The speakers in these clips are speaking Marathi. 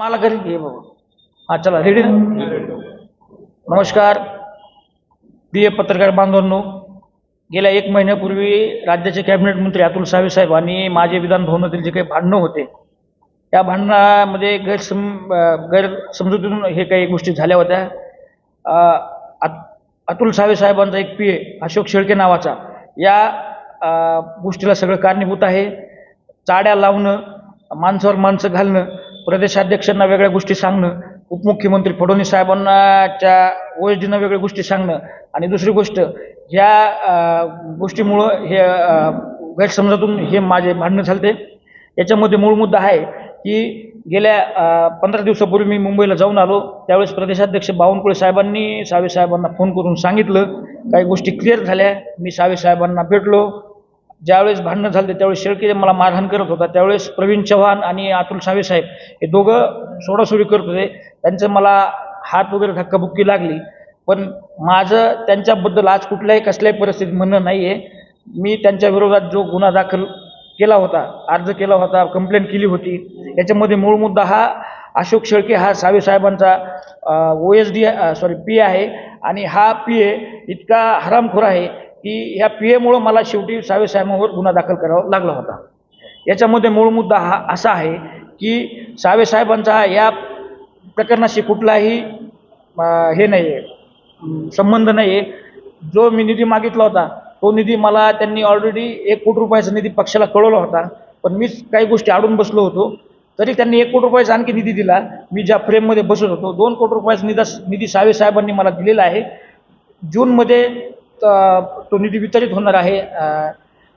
मला घरी घे बाबा. हा चला रेडी नमस्कार. प्रिय पत्रकार बांधवांनो गेल्या एक महिन्यापूर्वी राज्याचे कॅबिनेट मंत्री अतुल सावे साहेब आणि माझे विधानभवनातील जे काही भांडणं होते त्या भांडणामध्ये गैरसम गैरसमजुतीतून हे काही गोष्टी झाल्या होत्या. अत- अतुल सावे साहेबांचा एक पी ए अशोक शेळके नावाचा या गोष्टीला सगळं कारणीभूत आहे. चाड्या लावणं माणसावर माणसं घालणं प्रदेशाध्यक्षांना वेगळ्या गोष्टी सांगणं उपमुख्यमंत्री फडणवीस साहेबांनाच्या ओ एस वेगळ्या गोष्टी सांगणं आणि दुसरी गोष्ट ह्या गोष्टीमुळं हे गैरसमजातून हे माझे भांडणं झालते. याच्यामध्ये मूळ मुद्दा आहे की गेल्या पंधरा दिवसापूर्वी मी मुंबईला जाऊन आलो. त्यावेळेस प्रदेशाध्यक्ष बावनकुळे साहेबांनी सावे साहेबांना फोन करून सांगितलं. काही गोष्टी क्लिअर झाल्या. मी सावे साहेबांना भेटलो. ज्यावेळेस भांडणं झालं त्यावेळेस शेळके मला मारहाण करत होता. त्यावेळेस प्रवीण चव्हाण आणि अतुल सावे साहेब हे दोघं सोडासोडी करत होते. त्यांचं मला हात वगैरे धक्काबुक्की लागली. पण माझं त्यांच्याबद्दल आज कुठल्याही कसल्याही परिस्थितीत म्हणणं नाही आहे मी त्यांच्या विरोधात जो गुन्हा दाखल केला होता अर्ज केला होता कंप्लेंट केली होती याच्यामध्ये मूळ मुद्दा हा अशोक शेळके हा सावे साहेबांचा O S D sorry P आहे. आणि हा पी ए इतका हरामखोर आहे की ह्या पी एमुळं मला शेवटी सावे साहेबांवर गुन्हा दाखल करावा लागला होता. याच्यामध्ये मूळ मुद्दा हा असा आहे की सावे साहेबांचा या प्रकरणाशी कुठलाही हे नाही आहे संबंध नाही आहे जो मी निधी मागितला होता तो निधी मला त्यांनी ऑलरेडी एक कोटी रुपयाचा निधी पक्षाला कळवला होता. पण मीच काही गोष्टी आडून बसलो होतो. तरी त्यांनी एक कोटी रुपयाचा आणखी निधी दिला. मी ज्या फ्रेममध्ये बसत होतो दोन कोटी रुपयाचा निधी निधी सावे साहेबांनी मला दिलेला आहे. जूनमध्ये टोनी तो निधी वितरित होणार आहे.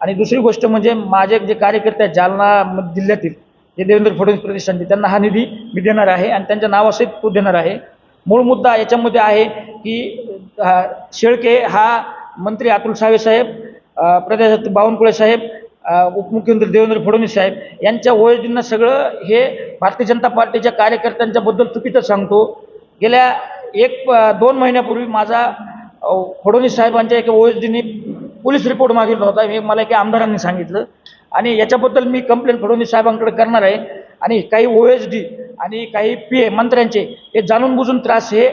आणि दुसरी गोष्ट म्हणजे माझे जे कार्यकर्ते आहेत जालना जिल्ह्यातील जे देवेंद्र फडणवीस प्रतिष्ठानचे त्यांना हा निधी मी देणार आहे आणि त्यांच्या नावासहित तो देणार आहे. मूळ मुद्दा याच्यामध्ये आहे की शेळके हा मंत्री अतुल सावे साहेब अ, प्रदेशात बावनकुळे साहेब उपमुख्यमंत्री देवेंद्र फडणवीस साहेब यांच्या ओएसडींना सगळं हे भारतीय जनता पार्टीच्या कार्यकर्त्यांच्याबद्दल चुकीचं सांगतो. गेल्या एक दोन महिन्यापूर्वी माझा फडणवीस साहेबांच्या एका ओ एस डीने पोलीस रिपोर्ट मागितला होता हे मला एका आमदारांनी सांगितलं. आणि याच्याबद्दल मी कंप्लेंट फडणवीस साहेबांकडे करणार आहे. आणि काही ओ एस डी आणि काही पी ए मंत्र्यांचे हे जाणून बुजून त्रास हे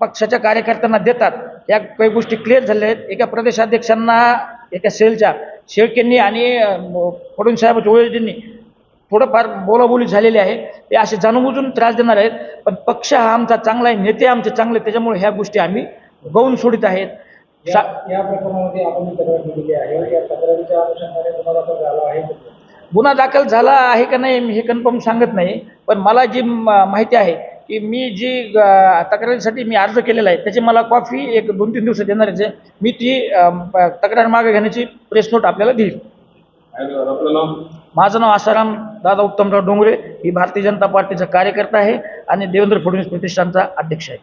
पक्षाच्या कार्यकर्त्यांना देतात. या काही गोष्टी क्लिअर झाल्या आहेत. एका प्रदेशाध्यक्षांना एका सेलच्या शेळकेंनी आणि फडणवीस साहेबांच्या ओ एस डींनी थोडंफार बोलाबोली झालेली आहे. ते असे जाणूनबुजून त्रास देणार आहेत. पण पक्ष हा आमचा चांगला आहे नेते आमचे चांगले त्याच्यामुळे ह्या गोष्टी आम्ही गौण सोडित आहेत. या सा- या प्रकरणामध्ये आपण जी तक्रार दिलेली आहे या तक्रारीच्या अनुषंगाने गुन्हा दाखल झाला आहे गुन्हा दाखल झाला आहे का नाही मी हे कन्फर्म सांगत नाही. पण मला जी म- माहिती आहे की मी जी तक्रारीसाठी मी अर्ज केलेला आहे त्याची मला कॉफी एक दोन तीन दिवसात येणारच आहे. मी ती तक्रार मागे घेण्याची प्रेस नोट आपल्याला देईल माझं नाव आसाराम दादा उत्तमराव डोंगरे. ही भारतीय जनता पार्टीचा कार्यकर्ता आहे आणि देवेंद्र फडणवीस प्रतिष्ठानचा अध्यक्ष आहे.